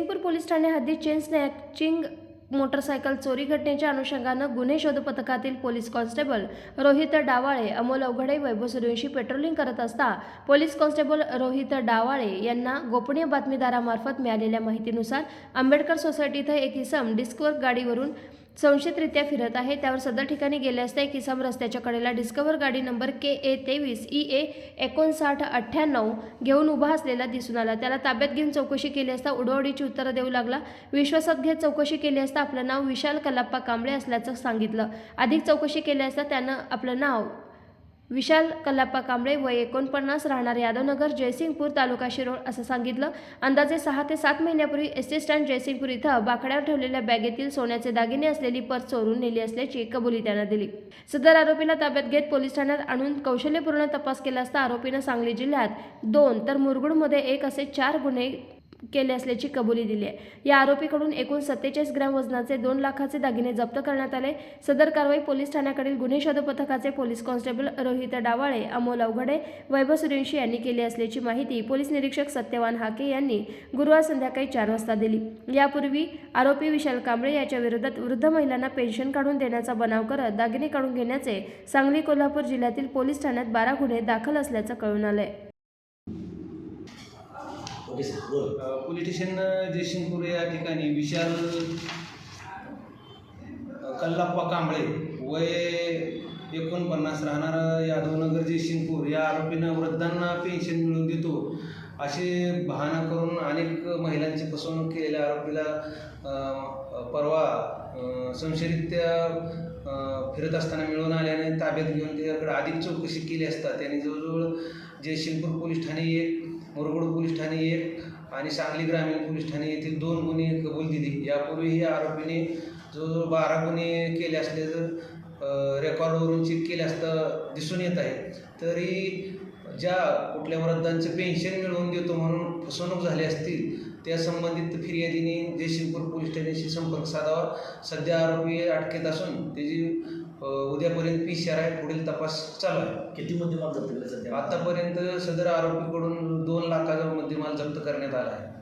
Jaysingpur police Thane हद्दीत chain snatching motorcycle चोरी घटनेच्या अनुषंगानं गुन्हे शोध पथकातील police constable Rohit Davale Amol Avaghade Vaibhav Suryavanshi patrolling करत असता पोलीस कॉन्स्टेबल रोहित डावाळे यांना गोपनीय बातमीदारामार्फत मिळालेल्या माहितीनुसार आंबेडकर सोसायटी इथं एक इसम डिस्कवर गाडीवरून संशयितरित्या फिरत आहे. त्यावर सदर ठिकाणी गेले असता एक इसम रस्त्याच्या कडेला डिस्कवर गाडी नंबर के ए तेवीस ई ए एकोणसाठ अठ्ठ्याण्णव घेऊन उभा असलेला दिसून आला. त्याला ताब्यात घेऊन चौकशी केली असता उडवडीची उत्तरं देऊ लागला. विश्वासात घेत चौकशी केली असता आपलं नाव विशाल कलाप्पा कांबळे असल्याचं सांगितलं. अधिक चौकशी केली असता त्यानं आपलं नाव विशाल कल्लाप्पा कांबळे वय एकोणपन्नास राहणार यादवनगर जयसिंगपूर तालुका शिरोळ असं सांगितलं. अंदाजे सहा ते सात महिन्यापूर्वी एस टी स्टँड जयसिंगपूर इथं बाकड्यावर ठेवलेल्या बॅगेतील सोन्याचे दागिने असलेली पर्स चोरून नेली असल्याची कबुली त्यानं दिली. सदर आरोपीला ताब्यात घेत पोलीस ठाण्यात आणून कौशल्यपूर्ण तपास केला असता आरोपीनं सांगली जिल्ह्यात दोन तर मुरगुडमध्ये एक असे चार गुन्हे केले असल्याची कबुली दिली आहे. या आरोपीकडून एकूण सत्तेचाळीस ग्रॅम वजनाचे दोन लाखाचे दागिने जप्त करण्यात आले. सदर कारवाई पोलीस ठाण्याकडील गुन्हे शोध पथकाचे पोलीस कॉन्स्टेबल रोहित डावाळे अमोल अवघडे वैभव सूर्यवंशी यांनी केली असल्याची माहिती पोलीस निरीक्षक सत्यवान हाके यांनी गुरुवार संध्याकाळी चार वाजता दिली. यापूर्वी आरोपी विशाल कांबळे याच्या विरोधात वृद्ध महिलांना पेन्शन काढून देण्याचा बनाव करत दागिने काढून घेण्याचे सांगली कोल्हापूर जिल्ह्यातील पोलीस ठाण्यात बारा गुन्हे दाखल असल्याचं कळून आलंय. ओके सर बोल. पोलीस स्टेशन जयसिंगपूर या ठिकाणी विशाल कल्लाप्पा कांबळे वय एकोणपन्नास राहणार यादवनगर जयसिंगपूर. या आरोपीनं वृद्धांना पेन्शन मिळवून देतो. असे बहाणा करून अनेक महिलांची फसवणूक केलेल्या आरोपीला परवा संशयरित्या फिरत असताना मिळून आल्याने ताब्यात घेऊन त्याच्याकडे अधिक चौकशी केली असता त्याने जवळजवळ जयसिंगपूर पोलीस ठाणे एक मुरगुड पोलीस ठाणे एक आणि सांगली ग्रामीण पोलीस ठाणे येथील दोन गुन्हे कबूल दिली. यापूर्वीही आरोपीने जवळजवळ बारा गुन्हे केले असल्याचं रेकॉर्डवरून चेक केले असता दिसून येत आहे. तरी ज्या कुठल्या वृद्धांचं पेन्शन मिळवून देतो म्हणून फसवणूक झाली असतील त्या संबंधित फिर्यादीने जयसिंगपूर पोलीस ठाण्याशी संपर्क साधावा. सध्या आरोपी अटकेत असून त्याची उद्यापर्यंत पी सी आर आहे. पुढील तपास चालू आहे. किती सध्या? आतापर्यंत सदर आरोपीकडून दोन मुद्देमाल जप्त करण्यात आला आहे.